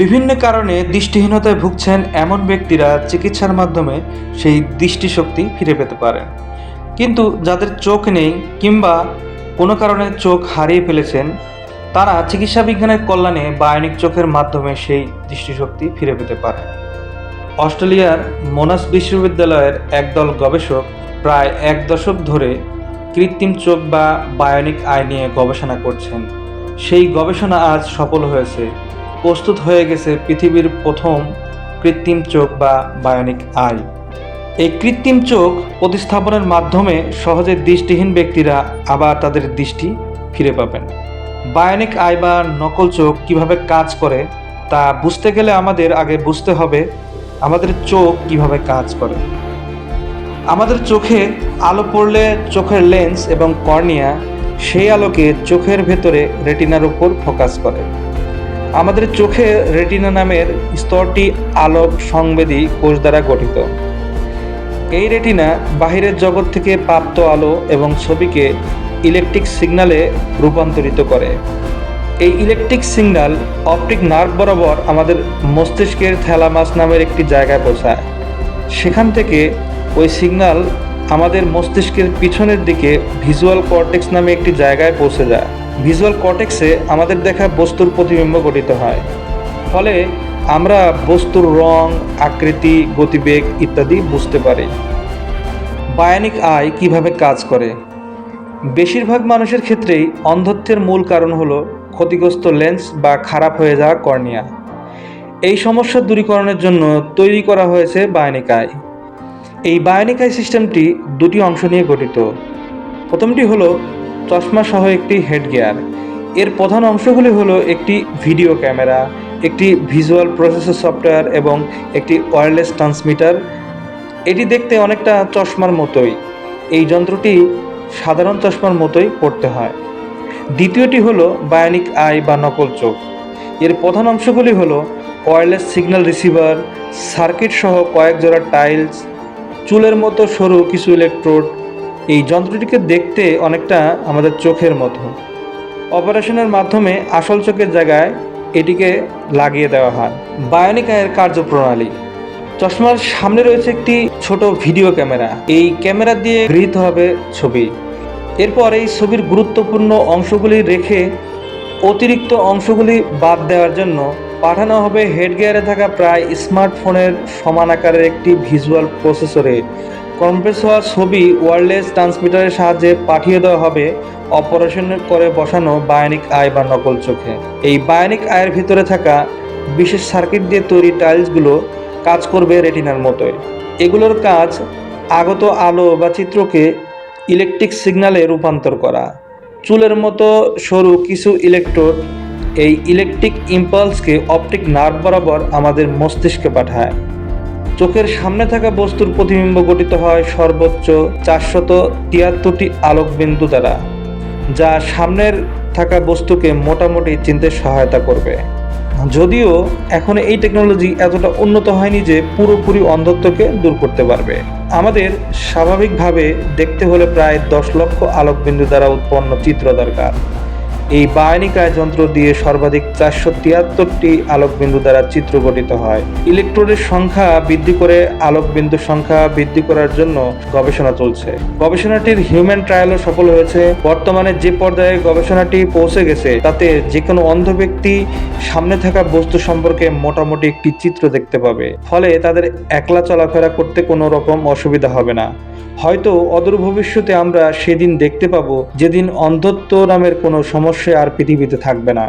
বিভিন্ন কারণে দৃষ্টিহীনতায় ভুগছেন এমন ব্যক্তিরা চিকিৎসার মাধ্যমে সেই দৃষ্টিশক্তি ফিরে পেতে পারেন। কিন্তু যাদের চোখ নেই কিংবা কোনো কারণে চোখ হারিয়ে ফেলেছেন, তারা চিকিৎসা বিজ্ঞানের কল্যাণে বায়োনিক চোখের মাধ্যমে সেই দৃষ্টিশক্তি ফিরে পেতে পারে। অস্ট্রেলিয়ার মোনাস বিশ্ববিদ্যালয়ের একদল গবেষক প্রায় এক দশক ধরে কৃত্রিম চোখ বা বায়োনিক আই নিয়ে গবেষণা করছেন। সেই গবেষণা আজ সফল হয়েছে। প্রস্তুত হয়ে গেছে পৃথিবীর প্রথম কৃত্রিম চোখ বা বায়োনিক আই। এই কৃত্রিম চোখ প্রতিস্থাপনের মাধ্যমে সহজে দৃষ্টিহীন ব্যক্তিরা আবার তাদের দৃষ্টি ফিরে পাবেন। বায়োনিক আই বা নকল চোখ কীভাবে কাজ করে, তা বুঝতে গেলে আমাদের আগে বুঝতে হবে আমাদের চোখ কীভাবে কাজ করে। আমাদের চোখে আলো পড়লে চোখের লেন্স এবং কর্নিয়া সেই আলোকে চোখের ভেতরে রেটিনার উপর ফোকাস করে। আমাদের চোখে রেটিনা নামের স্তরটি আলোক সংবেদী কোষ দ্বারা গঠিত। এই রেটিনা বাহিরের জগৎ থেকে প্রাপ্ত আলো এবং ছবিকে ইলেকট্রিক সিগন্যালে রূপান্তরিত করে। এই ইলেকট্রিক সিগন্যাল অপটিক নার্ভ বরাবর আমাদের মস্তিষ্কের থ্যালামাস নামের একটি জায়গায় পৌঁছায়। সেখান থেকে ওই সিগন্যাল আমাদের মস্তিষ্কের পিছনের দিকে ভিজুয়াল কর্টেক্স নামে একটি জায়গায় পৌঁছে যায়। ভিজুয়াল কর্টেক্সে আমাদের দেখা বস্তুর প্রতিবিম্ব গঠিত হয়। ফলে আমরা বস্তুর রং, আকৃতি, গতিবেগ ইত্যাদি বুঝতে পারি। বায়ানিক আয় কীভাবে কাজ করে? বেশিরভাগ মানুষের ক্ষেত্রেই অন্ধত্বের মূল কারণ হলো ক্ষতিগ্রস্ত লেন্স বা খারাপ হয়ে যাওয়া কর্নিয়া। এই সমস্যা দূরীকরণের জন্য তৈরি করা হয়েছে বায়ানিক আয় এই বায়ানিক আয় সিস্টেমটি দুটি অংশ নিয়ে গঠিত। প্রথমটি হলো চশমা সহ একটি হেডগিয়ার। এর প্রধান অংশগুলি হলো একটি ভিডিও ক্যামেরা, একটি ভিজুয়াল প্রসেসর সফটওয়্যার এবং একটি ওয়্যারলেস ট্রান্সমিটার। এটি দেখতে অনেকটা চশমার মতোই। এই যন্ত্রটি সাধারণ চশমার মতোই পড়তে হয়। দ্বিতীয়টি হলো বায়োনিক আই বা নকল চোখ। এর প্রধান অংশগুলি হলো ওয়্যারলেস সিগন্যাল রিসিভার সার্কিট সহ কয়েক জোড়া টাইলস, চুলের মতো সরু কিছু ইলেকট্রোড এই যন্ত্রটিকে দেখতে অনেকটা আমাদের চোখের মতো। অপারেশনের মাধ্যমে আসল চোখের জায়গায় এটিকে লাগিয়ে দেওয়া হয়। বায়োনিক আয়ের কার্যপ্রণালী। চশমার সামনে রয়েছে একটি ছোট ভিডিও ক্যামেরা। এই ক্যামেরা দিয়ে গৃহীত হবে ছবি। এরপর এই ছবির গুরুত্বপূর্ণ অংশগুলি রেখে অতিরিক্ত অংশগুলি বাদ দেওয়ার জন্য পাঠানো হবে হেডগিয়ারে থাকা প্রায় স্মার্টফোনের সমান আকারের একটি ভিজুয়াল প্রসেসরে। কম্প্রেস হওয়া ছবি ওয়্যারলেস ট্রান্সমিটারের সাহায্যে পাঠিয়ে দেওয়া হবে। অপারেশন করে বসানো বায়োনিক আই বা নকল চোখে। এই বায়োনিক আয়ের ভিতরে থাকা বিশেষ সার্কিট দিয়ে তৈরি টাইলসগুলো কাজ করবে রেটিনার মতোই। এগুলোর কাজ আগত আলো বা চিত্রকে ইলেকট্রিক সিগনালে রূপান্তর করা। চুলের মতো সরু কিছু ইলেকট্রোড এই ইলেকট্রিক ইম্পালসকে অপটিক নার্ভ বরাবর আমাদের মস্তিষ্কে পাঠায়। চোখের সামনে থাকা বস্তুর প্রতিবিম্ব গঠিত হয় সর্বোচ্চ চারশত তিয়াত্তরটি আলোকবিন্দু দ্বারা, যা সামনের থাকা বস্তুকে মোটামুটি চিনতে সহায়তা করবে। যদিও এখন এই টেকনোলজি এতটা উন্নত হয়নি যে পুরোপুরি অন্ধত্বকে দূর করতে পারবে। আমাদের স্বাভাবিকভাবে দেখতে হলে প্রায় দশ লক্ষ আলোকবিন্দু দ্বারা উৎপন্ন চিত্র দরকার। এই বায়নিকায় যন্ত্র দিয়ে সর্বাধিক চারশো তিয়াত্তরটি আলোকবিন্দু দ্বারা চিত্র গঠিত হয়। ইলেকট্রনের সংখ্যা বৃদ্ধি করে আলোকবিন্দুর সংখ্যা বৃদ্ধি করার জন্য গবেষণা চলছে। গবেষণাটির হিউম্যান ট্রায়ালও সফল হয়েছে। বর্তমানে যে পর্যায়ে গবেষণাটি পৌঁছে গেছে, তাতে যে কোনো অন্ধ ব্যক্তি সামনে থাকা বস্তু সম্পর্কে মোটামুটি একটি চিত্র দেখতে পাবে। ফলে তাদের একলা চলাফেরা করতে কোনো রকম অসুবিধা হবে না। হয়তো অদূর ভবিষ্যতে আমরা সেদিন দেখতে পাবো, যেদিন অন্ধত্ব নামের কোনো সমস্যা আর পৃথিবীতে থাকবে না।